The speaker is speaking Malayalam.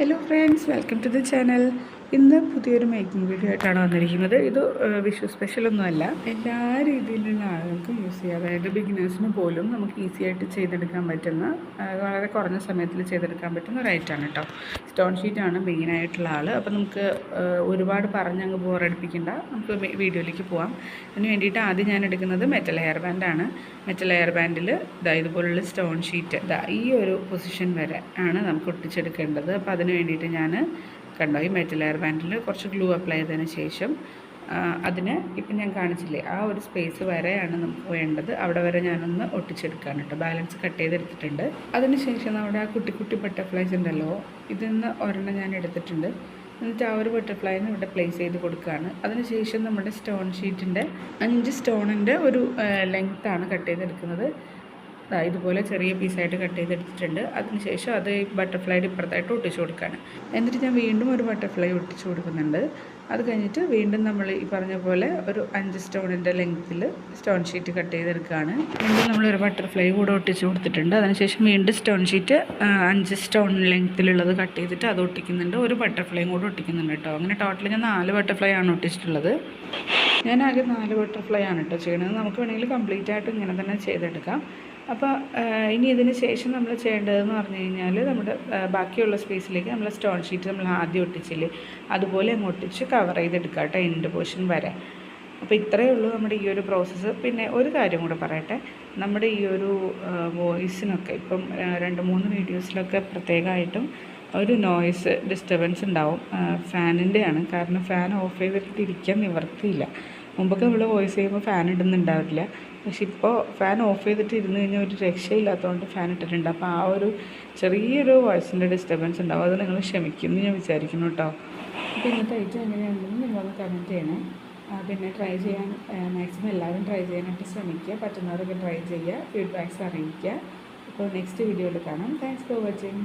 hello friends welcome to the channel. ഇന്ന് പുതിയൊരു മേക്കിംഗ് വീഡിയോ ആയിട്ടാണ് വന്നിരിക്കുന്നത്. ഇത് വിഷു സ്പെഷ്യലൊന്നുമല്ല എല്ലാ രീതിയിലുള്ള ആളുകൾക്കും യൂസ് ചെയ്യാം. അതായത് ബിഗിനേഴ്സിന് പോലും നമുക്ക് ഈസി ആയിട്ട് ചെയ്തെടുക്കാൻ പറ്റുന്ന വളരെ കുറഞ്ഞ സമയത്തിൽ ചെയ്തെടുക്കാൻ പറ്റുന്ന ഒരു ഐറ്റമാണ് കേട്ടോ സ്റ്റോൺ ഷീറ്റാണ് മെയിനായിട്ടുള്ള ആൾ അപ്പോൾ നമുക്ക് ഒരുപാട് പറഞ്ഞ് അങ്ങ് ബോറടിപ്പിക്കേണ്ട നമുക്ക് വീഡിയോയിലേക്ക് പോവാം. അതിന് വേണ്ടിയിട്ട് ആദ്യം ഞാൻ എടുക്കുന്നത് മെറ്റൽ ഹെയർ ബാൻഡാണ് മെറ്റൽ ഹെയർ ബാൻഡിൽ ഇതാ ഇതുപോലുള്ള സ്റ്റോൺ ഷീറ്റ് ഇതാ ഈ ഒരു പൊസിഷൻ വരെ ആണ് നമുക്ക് ഒട്ടിച്ചെടുക്കേണ്ടത്. അപ്പോൾ അതിന് വേണ്ടിയിട്ട് ഞാൻ കണ്ടോ? ഈ മെറ്റൽ എയർ ബാൻഡിൽ കുറച്ച് ഗ്ലൂ അപ്ലൈ ചെയ്തതിന് ശേഷം അതിന് ഇപ്പം ഞാൻ കാണിച്ചില്ലേ? ആ ഒരു സ്പേസ് വരെയാണ് നമുക്ക് വേണ്ടത്. അവിടെ വരെ ഞാനൊന്ന് ഒട്ടിച്ചെടുക്കാൻ കേട്ടോ. ബാലൻസ് കട്ട് ചെയ്തെടുത്തിട്ടുണ്ട്. അതിന് ശേഷം നമ്മുടെ ആ കുട്ടി കുട്ടി ബട്ടർഫ്ലൈസ് ഉണ്ടല്ലോ ഇതിൽ നിന്ന് ഒരെണ്ണം ഞാൻ എടുത്തിട്ടുണ്ട്. എന്നിട്ട് ആ ഒരു ബട്ടർഫ്ലൈന്ന് ഇവിടെ പ്ലേസ് ചെയ്ത് കൊടുക്കുകയാണ്. അതിനുശേഷം നമ്മുടെ സ്റ്റോൺ ഷീറ്റിന്റെ അഞ്ച് സ്റ്റോണിന്റെ ഒരു ലെങ്ത്താണ് കട്ട് ചെയ്തെടുക്കുന്നത്. ഇതുപോലെ ചെറിയ പീസായിട്ട് കട്ട് ചെയ്തെടുത്തിട്ടുണ്ട്. അതിനുശേഷം അത് ബട്ടർഫ്ലൈയുടെ ഇപ്പുറത്തായിട്ട് ഒട്ടിച്ചു കൊടുക്കുകയാണ് എന്നിട്ട് ഞാൻ വീണ്ടും ഒരു ബട്ടർഫ്ലൈ ഒട്ടിച്ചു കൊടുക്കുന്നുണ്ട്. അത് കഴിഞ്ഞിട്ട് വീണ്ടും നമ്മൾ ഈ പറഞ്ഞ പോലെ ഒരു അഞ്ച് സ്റ്റോണിന്റെ ലെങ്ത്തിൽ സ്റ്റോൺ ഷീറ്റ് കട്ട് ചെയ്തെടുക്കുകയാണ്. വീണ്ടും നമ്മളൊരു ബട്ടർഫ്ലൈ കൂടെ ഒട്ടിച്ച് കൊടുത്തിട്ടുണ്ട്. അതിനുശേഷം വീണ്ടും സ്റ്റോൺ ഷീറ്റ് അഞ്ച് സ്റ്റോൺ ലെങ്ത്തിലുള്ളത് കട്ട് ചെയ്തിട്ട് അത് ഒട്ടിക്കുന്നുണ്ട്. ഒരു ബട്ടർഫ്ലൈയും കൂടെ ഒട്ടിക്കുന്നുണ്ട് കേട്ടോ. അങ്ങനെ ടോട്ടൽ ഞാൻ നാല് ബട്ടർഫ്ലൈ ആണ് ഒട്ടിച്ചിട്ടുള്ളത്. ഞാൻ ആകെ നാല് ബട്ടർഫ്ലൈ ആണ് കേട്ടോ ചെയ്യണത്. നമുക്ക് വേണമെങ്കിൽ കംപ്ലീറ്റ് ആയിട്ട് ഇങ്ങനെ തന്നെ ചെയ്തെടുക്കാം. അപ്പോൾ ഇനി ഇതിന് ശേഷം നമ്മൾ ചെയ്യേണ്ടതെന്ന് പറഞ്ഞു കഴിഞ്ഞാൽ നമ്മുടെ ബാക്കിയുള്ള സ്പേസിലേക്ക് നമ്മൾ സ്റ്റോൺ ഷീറ്റ് നമ്മൾ ആദ്യം ഒട്ടിച്ചില്ലേ അതുപോലെ അങ്ങ് ഒട്ടിച്ച് കവർ ചെയ്തെടുക്കുക കേട്ടോ എൻഡ് പോർഷൻ വരെ. അപ്പോൾ ഇത്രയേ ഉള്ളൂ നമ്മുടെ ഈ ഒരു പ്രോസസ്സ് പിന്നെ ഒരു കാര്യം കൂടെ പറയട്ടെ. നമ്മുടെ ഈ ഒരു വോയിസിനൊക്കെ ഇപ്പം രണ്ട് മൂന്ന് വീഡിയോസിലൊക്കെ പ്രത്യേകമായിട്ടും ഒരു നോയ്സ് ഡിസ്റ്റർബൻസ് ഉണ്ടാവും. ഫാനിന്റെയാണ് കാരണം ഫാൻ ഓഫ് ചെയ്തിട്ട് ഇരിക്കാൻ നിവർത്തിയില്ല. മുമ്പൊക്കെ നമ്മൾ വോയിസ് ചെയ്യുമ്പോൾ ഫാൻ ഇടുന്നുണ്ടാവില്ല. പക്ഷെ ഇപ്പോൾ ഫാൻ ഓഫ് ചെയ്തിട്ട് ഇരുന്ന് കഴിഞ്ഞാൽ ഒരു രക്ഷയില്ലാത്തതുകൊണ്ട് ഫാൻ ഇട്ടിട്ടുണ്ട്. അപ്പോൾ ആ ഒരു ചെറിയൊരു വോയിസിന്റെ ഡിസ്റ്റർബൻസ് ഉണ്ടാവും. അത് നിങ്ങൾ ക്ഷമിക്കുമെന്ന് ഞാൻ വിചാരിക്കുന്നു കേട്ടോ അപ്പോൾ ഇന്നത്തെ ഐറ്റം എങ്ങനെയാണെന്ന് നിങ്ങളൊന്ന് കമന്റ് ചെയ്യണേ. പിന്നെ ട്രൈ ചെയ്യാൻ മാക്സിമം എല്ലാവരും ട്രൈ ചെയ്യാനായിട്ട് ശ്രമിക്കുക. പറ്റുന്നവരൊക്കെ ട്രൈ ചെയ്യുക. ഫീഡ്ബാക്ക്സ് അറിയിക്കുക. അപ്പോൾ നെക്സ്റ്റ് വീഡിയോയിൽ കാണാം. Thanks for watching